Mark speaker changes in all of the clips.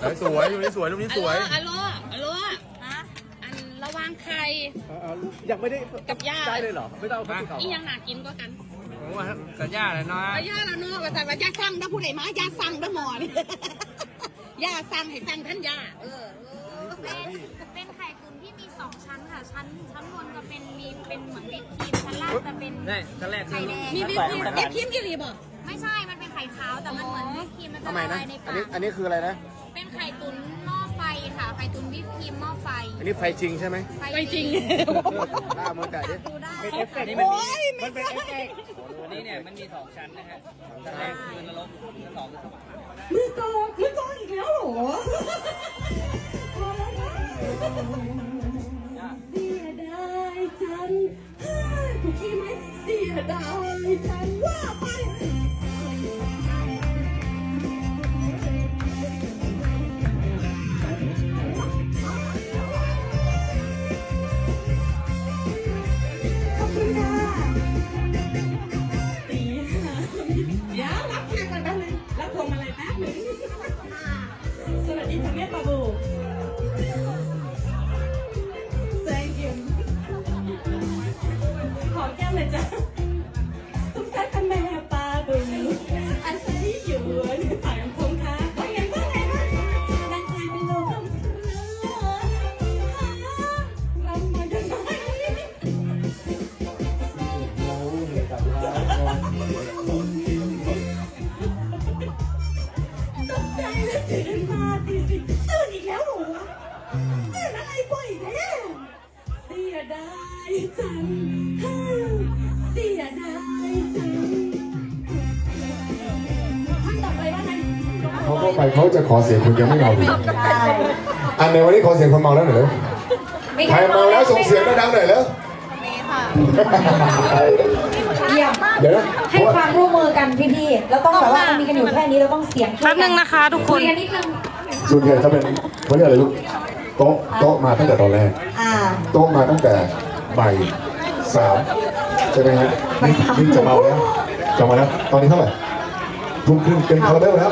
Speaker 1: เฮ้ยสวยรูปนี้สวยรูปนี้สวย
Speaker 2: อัลโหลอัลโหลฮะอันระวังไข่
Speaker 3: ยังไม่ได้
Speaker 2: กับย่า
Speaker 3: ได้เลยเหรอ ไม่ต้องเอาไปเขา
Speaker 2: อียังหนากินก็กัน
Speaker 1: ผมว่ากับย่าเลยเนาะ
Speaker 2: เอาย่าละเนาะว่าแต่ว่าย่าสั่งได้ผู้ใดมาย่าสั่งได้หมอนี่ย่าสั่งให้สั่งท่านย่าเออเออ
Speaker 4: เป็นเป็นไข่ตุ๋นที่มีสองชั้นค่ะ ชั้นชั้นบนจะเป็นมีเป็นเหมือนวิปครีมชั้นล่างจะเป็น
Speaker 3: นี่ชั้นแรก
Speaker 4: ไข่แดง
Speaker 2: มีวิปครีมวิปครีมกี่รีบอะ
Speaker 4: ไม่ใช่มันเป็นไข่ขาวแต่มันเหมือนวิปครีมมันจะ
Speaker 5: ทำไม
Speaker 4: ละ
Speaker 5: นะ
Speaker 4: ลายใน
Speaker 5: อัน
Speaker 4: ปา
Speaker 5: นี้
Speaker 4: ก
Speaker 5: อันนี้คืออะไรนะ
Speaker 4: เป็นไข่ตุ๋นหม้อไฟค่ะ ไข่ตุ๋นวิปครีมหม้อไฟ
Speaker 5: อันนี้ไฟจริงใช่ไหม
Speaker 2: ไปจริง
Speaker 5: หน้ามือไก่ดิ
Speaker 4: ดูได้
Speaker 3: เป็นเอฟเฟกต์
Speaker 2: โอ้ย
Speaker 3: มันเป็นเอฟเฟกต์อันนี้เนี่ยมันมีสองชั้นนะฮะชั้นแรกคือนรกชั้นสองคือสวรรค์
Speaker 2: มือกองมือกองอีกแล้วเหรอ วะตื่นอะไรบ่อยแท้เสียดายจังเสียดายจังท่านต่อไปว่าไง
Speaker 6: เขาเข้าไปเขาจะขอเสียงคุณยังไม่เมาดีอันในวันนี้ขอเสียงคนเมาแล้วหน่อยเลยใครเมาแล้วส่งเสียงดังๆหน่อยเลยเยี่ยมเดี๋ยวนะ
Speaker 7: ให้ความร่วมมือกันพี่ๆแล้วต้องแบบว่ามีกันอยู่แค่นี้เราต้องเสียงช่วย
Speaker 2: แป๊บนึงนะคะ ทุกคน
Speaker 7: คุยกันนิดนึง
Speaker 6: ส่วนใหญ่จะเป็นเขาเรียกอะไรลูก โต๊ะโต๊ะมาตั้งแต่ตอนแรก
Speaker 7: อ่า
Speaker 6: โต๊ะมาตั้งแต่บ่ายสามใช่ไหมฮะนี่นี่จะเมาแล้วจะมาแล้วตอนนี้เท่าไหร่ทุ่มครึ่งเป็นคาราเบลแล้ว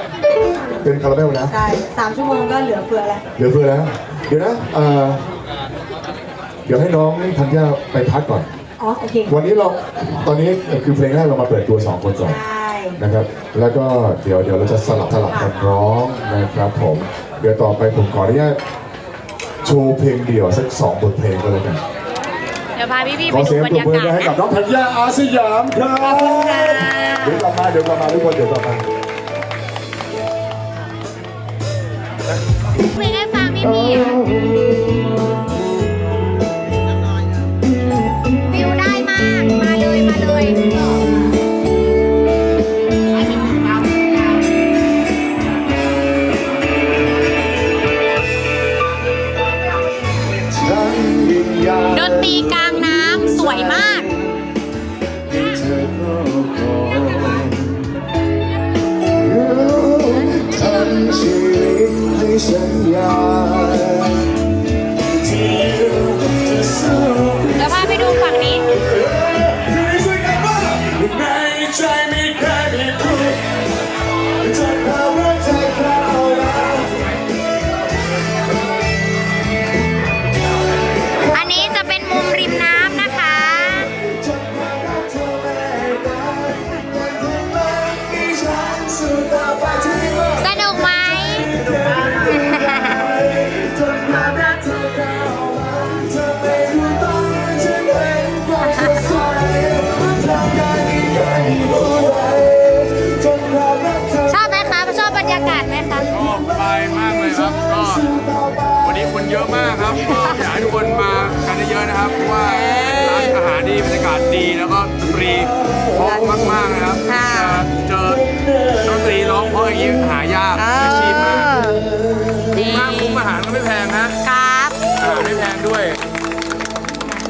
Speaker 6: เป็นคาราเบลแล้ว
Speaker 7: ใช่สามชั่วโมงก็เหลือเฟือแล้ว
Speaker 6: เหลือเฟือแล้ว เดี๋ยวนะเอ่อเดี๋ยวให้น้องธัญญาไปพักก่อน
Speaker 7: อ๋อ โอเค
Speaker 6: วันนี้เราตอนนี้คือเพลงแรกเรามาเปิดตัวสองคนก่อน
Speaker 7: ใช่
Speaker 6: นะครับแล้วก็เดี๋ยวเดี๋ยวเราจะสลับสลับกันร้องนะครับผม เดี๋ยวต่อไปผมขออนุญาต โชว์เพลงเดี่ยวสักสองบทเพลงก็แล้วกัน
Speaker 2: เดี๋ยวพาพี่ๆ
Speaker 6: ข
Speaker 2: ไป
Speaker 6: อ
Speaker 2: ดู
Speaker 6: เสียง
Speaker 2: บร
Speaker 6: ปร
Speaker 2: ร
Speaker 6: บ
Speaker 2: ยา
Speaker 6: มือกา
Speaker 2: ศ
Speaker 6: ให้กับ
Speaker 2: นะ
Speaker 6: น้องธัญญาอาสยามครับเดี๋ยวกลับมาเดี๋ยวกลับมาทุกคนเดี๋ยวกลับมา
Speaker 4: เพลงให้ฟังพี่พี่วิ
Speaker 6: น
Speaker 4: ตรีกลางน้ำสวยมาก
Speaker 6: ทำชีวิตให้ฉัน
Speaker 4: ยาา
Speaker 1: นอาหารดีบรรยากาศดีแล้วก็ดนตรีเพราะมากๆนะครับจะเจอดนตรีร้องเพราะอย่างนี้หายากอาชีพมากคุ้มมากคุ้มอาหารก็ไม่แพงนะ ครับ อาหารไม่แพงด้วย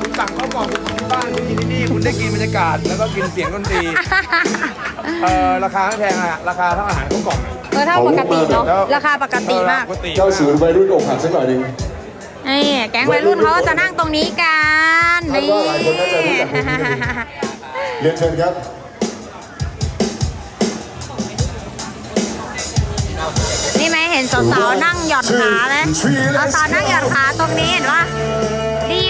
Speaker 1: คุณสั่งข้าวกล่องคุณกินที่บ้านคุณกินที่นี่คุณได้กินบรรยากาศ แล้วก็กินเสียงดนตรี เออราคาไม่แพงอะราคาเท่าอาหารข้าวกล่องอะ
Speaker 2: เออถ้าปกติเนาะ
Speaker 1: แล้ว
Speaker 2: ราคาปกติมาก
Speaker 1: ปกติ
Speaker 6: เจ้าศูนย์วัยรุ่นอกหักสักหน่อยหนึ่ง
Speaker 2: นี่แก๊งวัยรุ่นเขาก็จะนั่งตรงนี้กัน
Speaker 6: คาด
Speaker 2: นี่
Speaker 6: ว่าหลายคนน่าจะรู้จักเพลงนี้ดี เรียนเชิญครับ
Speaker 2: นี่ไหมเห็น
Speaker 4: สาวๆนั่งหย่อนขาไหมสาวๆนั่งหย่อนขาตรงนี้เห็นปะดี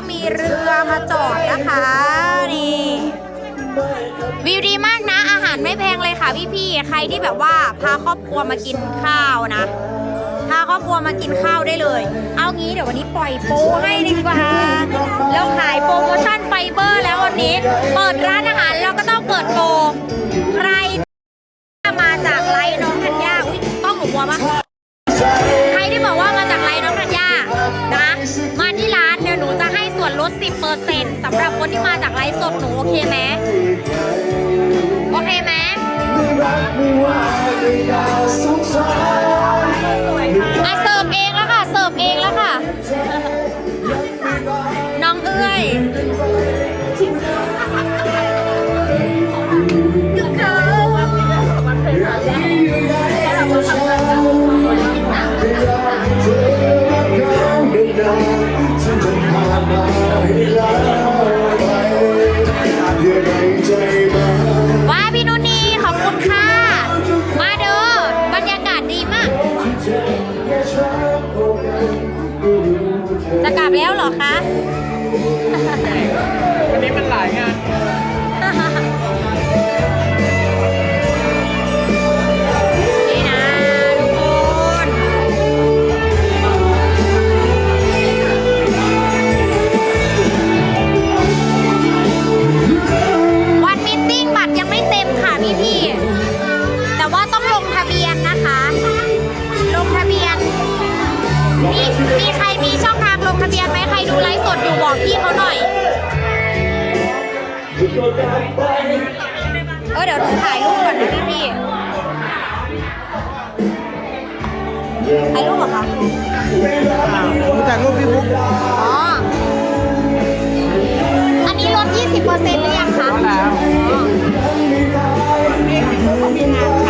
Speaker 4: จะมีเรือมาจอดนะคะนี่วิวดีมากนะ อาหารไม่แพงเลยค่ะพี่ๆใครที่แบบว่าพาครอบครัวมากินข้าวนะพาครอบครัวมากินข้าวได้เลย เอางี้เดี๋ยววันนี้ปล่อยโปรให้ดีกว่า แล้วขายโปรโมชั่นไฟเบอร์แล้ววันนี้ เปิดร้านอาหารเราก็ต้องเปิดโปร คนที่มาจากไลฟ์สดหนูโอเคไหมโอเคไหม นี้มั
Speaker 3: นหลายงาน
Speaker 4: นี่นะทุกคน วันมิทติ้งบัตรยังไม่เต็มค่ะพี่พี่ๆแต่ว่าต้องลงทะเบียนนะคะ ลงทะเบียน มีมีใครมีช่องทางลงทะเบียนไหมใครดูไลฟ์สดอยู่บอกพี่เขาหน่อย เออเดี๋ยวหนูถ่ายรูปก่อนนะพี่พี่ถ่ายรูปเหรอคะ
Speaker 5: ผมแต่งรูปพี่บุ๊ก
Speaker 4: อ๋อ อันนี้ลด20%หรือยังคะแล้วได้